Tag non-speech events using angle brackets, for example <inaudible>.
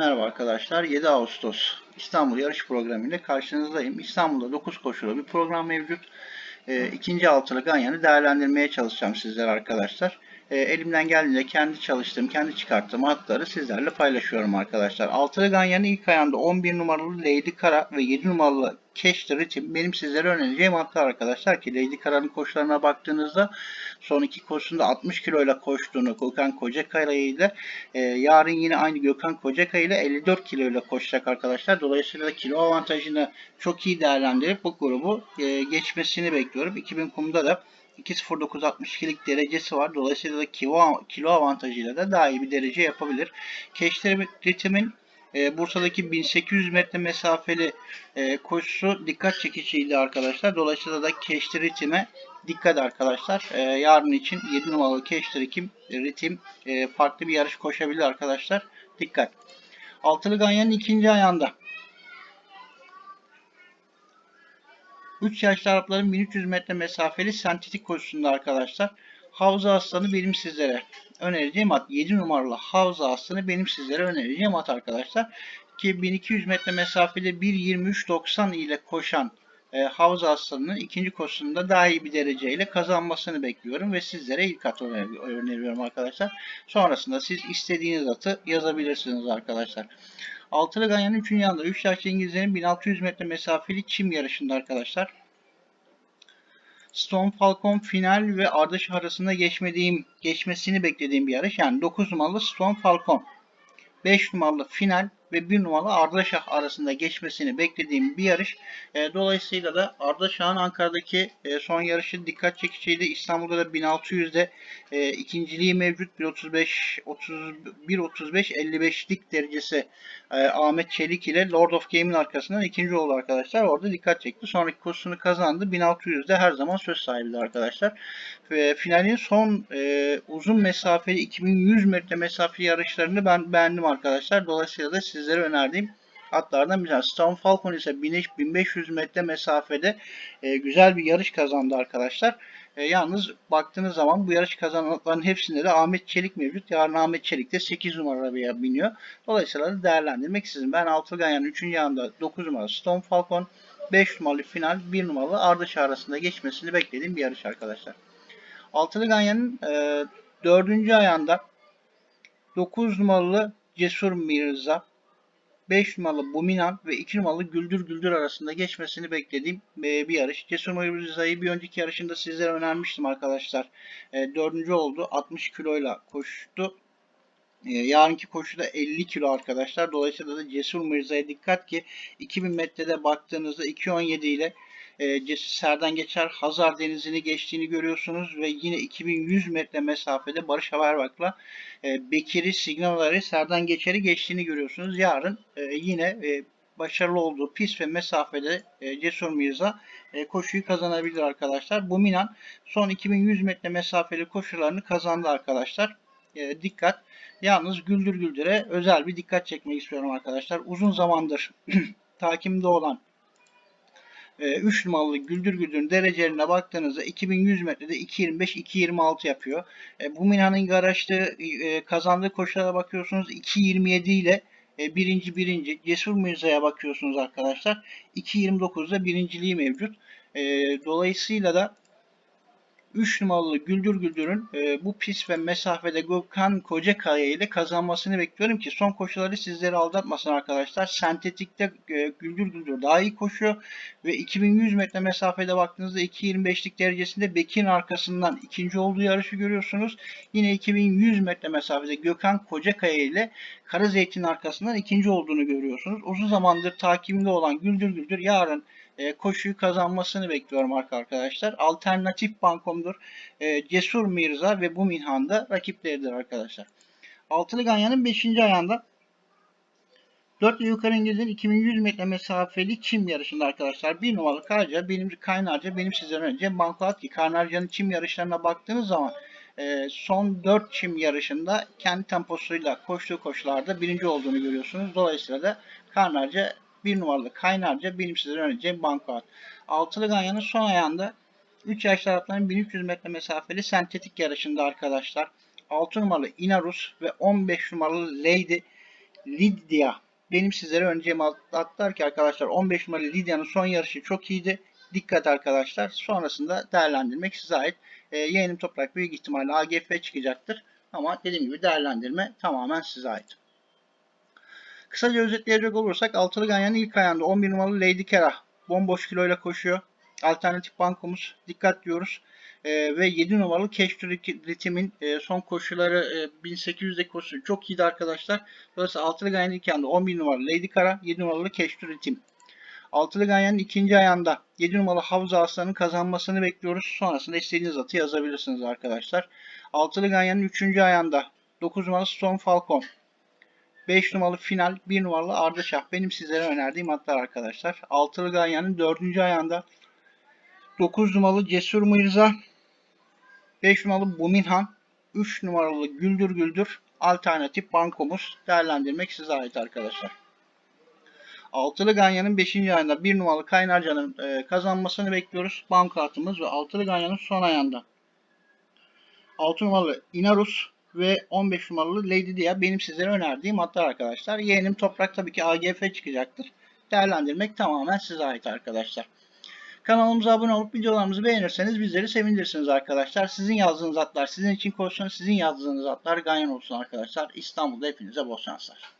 Merhaba arkadaşlar. 7 Ağustos İstanbul yarış programı ile karşınızdayım. İstanbul'da 9 koşulu bir program mevcut. E, ikinci altılı ganyanı değerlendirmeye çalışacağım sizlere arkadaşlar. E, elimden geldiğince kendi çalıştığım, kendi çıkarttığım atları sizlerle paylaşıyorum arkadaşlar. Altılı ganyanın ilk ayağında 11 numaralı Lady Kara ve 7 numaralı The Rhythm benim sizlere önereceğim atlar arkadaşlar ki Lady Kara'nın koşularına baktığınızda son iki koşusunda 60 kiloyla koştuğunu Gökhan Kocakaya ile e, yarın yine aynı Gökhan Kocakaya ile 54 kiloyla koşacak arkadaşlar. Dolayısıyla da kilo avantajını çok iyi değerlendirip bu grubu e, geçmesini bekliyorum. 2000 kumda da 2.09.62'lik derecesi var. Dolayısıyla da kilo, kilo avantajıyla da daha iyi bir derece yapabilir. Keşler ritmin e, Bursa'daki 1800 metre mesafeli e, koşusu dikkat çekiciydi arkadaşlar. Dolayısıyla da keşli ritime dikkat arkadaşlar. E, yarın için 7 numaralı keşli ritim, ritim e, farklı bir yarış koşabilir arkadaşlar. Dikkat. Altılı Ganyan'ın ikinci ayağında 3 yaşlı Arapların 1300 metre mesafeli sentetik koşusunda arkadaşlar. Havza Aslanı benim sizlere önereceğim at. 7 numaralı Havza Aslanı benim sizlere önereceğim at arkadaşlar. Ki 1200 metre mesafede 1.23.90 ile koşan e, Havza Aslanı'nın ikinci koşusunda daha iyi bir dereceyle kazanmasını bekliyorum ve sizlere ilk atı öneriyorum arkadaşlar. Sonrasında siz istediğiniz atı yazabilirsiniz arkadaşlar. Altılı Ganyan'ın 3. yanında 3 yaşlı İngilizlerin 1600 metre mesafeli çim yarışında arkadaşlar. Stone Falcon final ve ardış arasında geçmediğim, geçmesini beklediğim bir yarış. Yani 9 numaralı Stone Falcon, 5 numaralı final ve 1 numaralı Ardaşah arasında geçmesini beklediğim bir yarış. E, dolayısıyla da Ardaşah'ın Ankara'daki e, son yarışı dikkat çekiciydi. İstanbul'da da 1600'de e, ikinciliği mevcut. 1.35 31.35 55'lik derecesi e, Ahmet Çelik ile Lord of Game'in arkasından ikinci oldu arkadaşlar. Orada dikkat çekti. Sonraki kursunu kazandı. 1600'de her zaman söz sahibi arkadaşlar. Ve finalin son e, uzun mesafeli 2100 metre mesafeli yarışlarını ben beğendim arkadaşlar. Dolayısıyla da sizlere önerdiğim atlardan bir tanesi. Stone Falcon ise 1500 metre mesafede e, güzel bir yarış kazandı arkadaşlar. E, yalnız baktığınız zaman bu yarış kazanan atların hepsinde de Ahmet Çelik mevcut. Yarın Ahmet Çelik de 8 numaraya biniyor. Dolayısıyla da değerlendirmek sizin. Ben Altılı Ganyan'ın 3. yanında 9 numaralı Stone Falcon, 5 numaralı final, 1 numaralı Ardış arasında geçmesini beklediğim bir yarış arkadaşlar. Altılı Ganyan'ın e, 4. ayağında 9 numaralı Cesur Mirza, 5 numaralı Buminan ve 2 numaralı Güldür Güldür arasında geçmesini beklediğim e, bir yarış. Cesur Mirza'yı bir önceki yarışında sizlere önermiştim arkadaşlar. E, dördüncü oldu. 60 kiloyla koştu. E, yarınki koşuda 50 kilo arkadaşlar. Dolayısıyla da Cesur Mirza'ya dikkat ki 2000 metrede baktığınızda 2.17 ile e, Serden Geçer Hazar Denizi'ni geçtiğini görüyorsunuz ve yine 2100 metre mesafede Barış Haberbak'la e, Bekir'i Signalari Serden Geçer'i geçtiğini görüyorsunuz. Yarın e, yine e, başarılı olduğu pist ve mesafede Cesur Mirza koşuyu kazanabilir arkadaşlar. Bu Minan son 2100 metre mesafeli koşularını kazandı arkadaşlar. Dikkat. Yalnız Güldür Güldür'e özel bir dikkat çekmek istiyorum arkadaşlar. Uzun zamandır <clears throat> takimde olan 3 e, numaralı Güldür Güldür'ün derecelerine baktığınızda 2100 metrede 2.25-2.26 yapıyor. E, bu Mina'nın garajda e, kazandığı koşulara bakıyorsunuz 2.27 ile birinci birinci. Cesur Mirza'ya bakıyorsunuz arkadaşlar. 2.29'da birinciliği mevcut. Dolayısıyla da 3 numaralı Güldür Güldür'ün e, bu pis ve mesafede Gökhan Kocakaya ile kazanmasını bekliyorum ki son koşuları sizleri aldatmasın arkadaşlar. Sentetikte e, Güldür Güldür daha iyi koşuyor ve 2100 metre mesafede baktığınızda 2.25'lik derecesinde Bekir'in arkasından ikinci olduğu yarışı görüyorsunuz. Yine 2100 metre mesafede Gökhan Kocakaya ile Kara Zeytin arkasından ikinci olduğunu görüyorsunuz. Uzun zamandır takimde olan Güldür Güldür yarın e, koşuyu kazanmasını bekliyorum arkadaşlar. Alternatif bankomdur. E, Cesur Mirza ve bu Minhan da rakipleridir arkadaşlar. Altılı Ganyan'ın 5. ayağında 4 yukarı İngiliz'in 2100 metre mesafeli çim yarışında arkadaşlar bir numaralı Karca benim Kaynarca benim sizden önce Bankolatki Kaynarca'nın çim yarışlarına baktığınız zaman e, son 4 çim yarışında kendi temposuyla koştuğu koşularda birinci olduğunu görüyorsunuz. Dolayısıyla da Kaynarca 1 numaralı kaynarca benim sizden önce bankoat. Altılı Ganyan'ın son ayağında 3 yaş taraflarının 1300 metre mesafeli sentetik yarışında arkadaşlar. 6 numaralı Inarus ve 15 numaralı Lady Lydia. Benim sizlere öneceğim atlar ki arkadaşlar 15 numaralı Lydia'nın son yarışı çok iyiydi. Dikkat arkadaşlar. Sonrasında değerlendirmek size ait. Ee, e, yeğenim toprak büyük ihtimalle AGF çıkacaktır. Ama dediğim gibi değerlendirme tamamen size ait. Kısaca özetleyecek olursak Altılı Ganyan'ın ilk ayağında 11 numaralı Lady Kera bomboş kiloyla koşuyor. Alternatif bankomuz dikkat diyoruz. E, ve 7 numaralı to Ritim'in e, son koşuları e, 1800'deki koşusu çok iyiydi arkadaşlar. Dolayısıyla Altılı Ganyan'ın ilk ayağında 11 numaralı Lady Kara, 7 numaralı to Ritim. Altılı Ganyan'ın ikinci ayağında 7 numaralı Havza Aslan'ın kazanmasını bekliyoruz. Sonrasında istediğiniz atı yazabilirsiniz arkadaşlar. Altılı Ganyan'ın üçüncü ayağında 9 numaralı Storm Falcon. 5 numaralı final, 1 numaralı Ardıçak. Benim sizlere önerdiğim atlar arkadaşlar. Altılı Ganyan'ın 4. ayağında 9 numaralı Cesur Mirza, 5 numaralı Buminhan, 3 numaralı Güldür Güldür alternatif bankomuz değerlendirmek size ait arkadaşlar. Altılı Ganyan'ın 5. ayında 1 numaralı Kaynarca'nın e, kazanmasını bekliyoruz. Banko atımız ve Altılı Ganyan'ın son ayında 6 numaralı Inarus ve 15 numaralı Lady Dia benim sizlere önerdiğim atlar arkadaşlar. Yeğenim Toprak tabii ki AGF çıkacaktır. Değerlendirmek tamamen size ait arkadaşlar. Kanalımıza abone olup videolarımızı beğenirseniz bizleri sevindirirsiniz arkadaşlar. Sizin yazdığınız atlar sizin için koşsun. Sizin yazdığınız atlar ganyan olsun arkadaşlar. İstanbul'da hepinize bol şanslar.